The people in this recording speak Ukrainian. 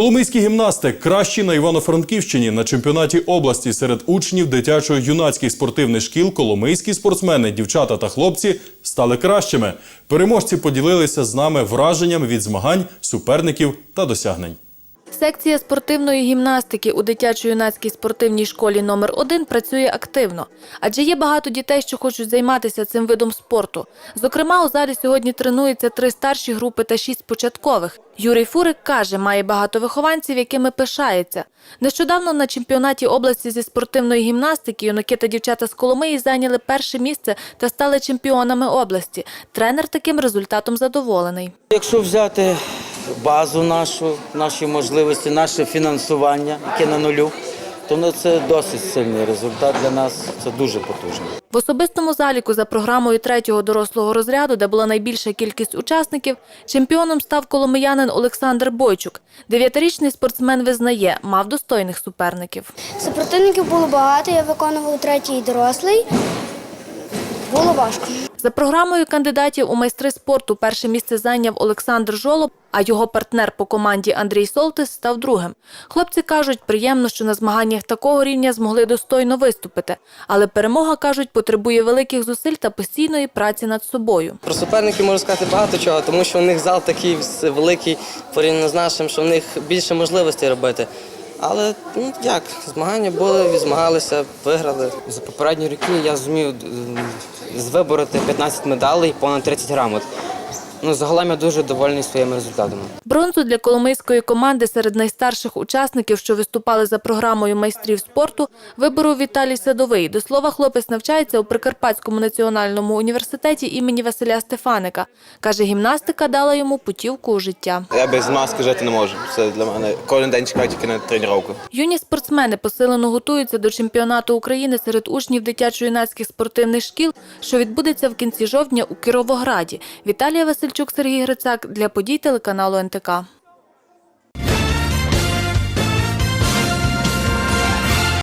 Коломийські гімнасти кращі на Івано-Франківщині на чемпіонаті області серед учнів дитячо-юнацьких спортивних шкіл. Коломийські спортсмени, дівчата та хлопці стали кращими. Переможці поділилися з нами враженням від змагань, суперників та досягнень. Секція спортивної гімнастики у дитячо-юнацькій спортивній школі номер 1 працює активно, адже є багато дітей, що хочуть займатися цим видом спорту. Зокрема, у залі сьогодні тренуються три старші групи та шість початкових. Юрій Фурик каже, має багато вихованців, якими пишається. Нещодавно на чемпіонаті області зі спортивної гімнастики юнаки та дівчата з Коломиї зайняли перше місце та стали чемпіонами області. Тренер таким результатом задоволений. Якщо взяти базу нашу, наші можливості, наше фінансування, яке на нулю, то ну, це досить сильний результат для нас. Це дуже потужно. В особистому заліку за програмою третього дорослого розряду, де була найбільша кількість учасників, чемпіоном став коломиянин Олександр Бойчук. Дев'ятирічний спортсмен визнає, мав достойних суперників. Супротивників було багато, я виконував третій дорослий. Було важко. За програмою кандидатів у майстри спорту перше місце зайняв Олександр Жолоб, а його партнер по команді Андрій Солтис став другим. Хлопці кажуть, приємно, що на змаганнях такого рівня змогли достойно виступити. Але перемога, кажуть, потребує великих зусиль та постійної праці над собою. Про суперників можу сказати багато чого, тому що у них зал такий великий порівняно з нашим, що в них більше можливостей робити. Але ну як, змагання були, відзмагалися, виграли. За попередні роки я зумів вибороти 15 медалей, понад 30 грамот. Ну, загалом я дуже довольний своїми результатами. Бронзу для коломийської команди серед найстарших учасників, що виступали за програмою майстрів спорту, виборов Віталій Садовий. До слова, хлопець навчається у Прикарпатському національному університеті імені Василя Стефаника. Каже, гімнастика дала йому путівку у життя. Я без маски жити не можу. Це для мене кожен день чекаю тільки на тренування. Юні спортсмени посилено готуються до чемпіонату України серед учнів дитячо-юнацьких спортивних шкіл, що відбудеться в кінці жовтня у Кіровограді. Віталія Васильчук, Сергій Грицак для подій телеканалу НТК.